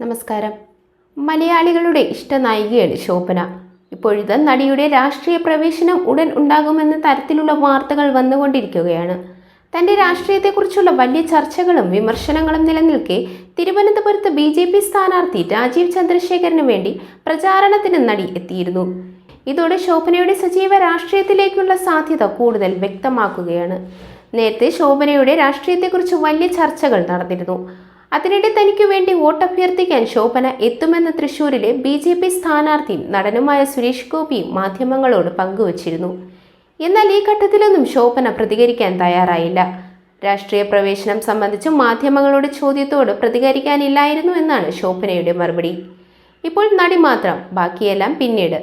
നമസ്കാരം. മലയാളികളുടെ ഇഷ്ടനായികയാണ് ശോഭന. ഇപ്പോഴത്തെ നടിയുടെ രാഷ്ട്രീയ പ്രവേശനം ഉടൻ ഉണ്ടാകുമെന്ന തരത്തിലുള്ള വാർത്തകൾ വന്നുകൊണ്ടിരിക്കുകയാണ്. തന്റെ രാഷ്ട്രീയത്തെക്കുറിച്ചുള്ള വലിയ ചർച്ചകളും വിമർശനങ്ങളും നിലനിൽക്കെ തിരുവനന്തപുരത്ത് ബി ജെ പി സ്ഥാനാർത്ഥി രാജീവ് ചന്ദ്രശേഖരന് വേണ്ടി പ്രചാരണത്തിന് നടി എത്തിയിരുന്നു. ഇതോടെ ശോഭനയുടെ സജീവ രാഷ്ട്രീയത്തിലേക്കുള്ള സാധ്യത കൂടുതൽ വ്യക്തമാക്കുകയാണ്. നേരത്തെ ശോഭനയുടെ രാഷ്ട്രീയത്തെക്കുറിച്ച് വലിയ ചർച്ചകൾ നടന്നിരുന്നു. അതിനിടെ തനിക്ക് വേണ്ടി വോട്ടഭ്യർത്ഥിക്കാൻ ശോഭന എത്തുമെന്ന് തൃശൂരിലെ ബി ജെ പി സ്ഥാനാർത്ഥിയും നടനുമായ സുരേഷ് ഗോപിയും മാധ്യമങ്ങളോട് പങ്കുവച്ചിരുന്നു. എന്നാൽ ഈ ഘട്ടത്തിലൊന്നും ശോഭന പ്രതികരിക്കാൻ തയ്യാറായില്ല. രാഷ്ട്രീയ പ്രവേശനം സംബന്ധിച്ച് മാധ്യമങ്ങളുടെ ചോദ്യത്തോട് പ്രതികരിക്കാനില്ലായിരുന്നു എന്നാണ് ശോഭനയുടെ മറുപടി. ഇപ്പോൾ നടി മാത്രം ബാക്കിയെല്ലാം പിന്നീട്.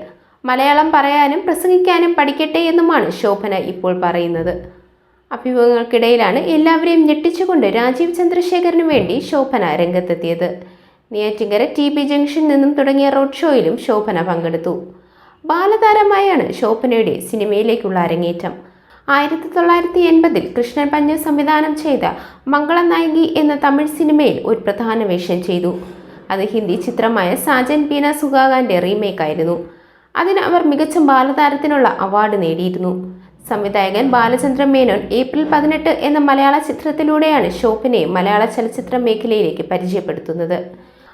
മലയാളം പറയാനും പ്രസംഗിക്കാനും പഠിക്കട്ടെ എന്നുമാണ് ശോഭന ഇപ്പോൾ പറയുന്നത്. അഭിമുഖങ്ങൾക്കിടയിലാണ് എല്ലാവരെയും ഞെട്ടിച്ചുകൊണ്ട് രാജീവ് ചന്ദ്രശേഖരന് വേണ്ടി ശോഭന രംഗത്തെത്തിയത്. നെയ്യാറ്റിങ്കര ടി ബി ജംഗ്ഷനിൽ നിന്നും തുടങ്ങിയ റോഡ് ഷോയിലും ശോഭന പങ്കെടുത്തു. ബാലതാരമായാണ് ശോഭനയുടെ സിനിമയിലേക്കുള്ള അരങ്ങേറ്റം. ആയിരത്തി തൊള്ളായിരത്തി എൺപതിൽ കൃഷ്ണൻ പഞ്ഞു സംവിധാനം ചെയ്ത മംഗളനായകി എന്ന തമിഴ് സിനിമയിൽ ഒരു പ്രധാന വേഷം ചെയ്തു. അത് ഹിന്ദി ചിത്രമായ സാജൻ പീന സുഗാകാന്റെ റീമേക്കായിരുന്നു. അതിന് അവർ മികച്ച ബാലതാരത്തിനുള്ള അവാർഡ് നേടിയിരുന്നു. സംവിധായകൻ ബാലചന്ദ്രൻ മേനോൻ ഏപ്രിൽ പതിനെട്ട് എന്ന മലയാള ചിത്രത്തിലൂടെയാണ് ഷോപ്പിനെ മലയാള ചലച്ചിത്ര മേഖലയിലേക്ക് പരിചയപ്പെടുത്തുന്നത്.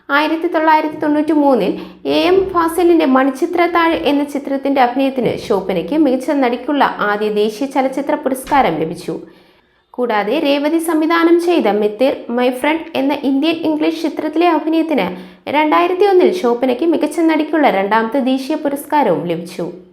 ആയിരത്തി തൊള്ളായിരത്തി തൊണ്ണൂറ്റി മൂന്നിൽ എ എം ഫാസിലിന്റെ മണിചിത്രത്താഴ് എന്ന ചിത്രത്തിന്റെ അഭിനയത്തിന് ശോഭനയ്ക്ക് മികച്ച നടിക്കുള്ള ആദ്യ ദേശീയ ചലച്ചിത്ര പുരസ്കാരം ലഭിച്ചു. കൂടാതെ രേവതി സംവിധാനം ചെയ്ത മിത്തിർ മൈ ഫ്രണ്ട് എന്ന ഇന്ത്യൻ ഇംഗ്ലീഷ് ചിത്രത്തിലെ അഭിനയത്തിന് രണ്ടായിരത്തി ഒന്നിൽ ശോഭനയ്ക്ക് മികച്ച നടിക്കുള്ള രണ്ടാമത്തെ ദേശീയ പുരസ്കാരവും ലഭിച്ചു.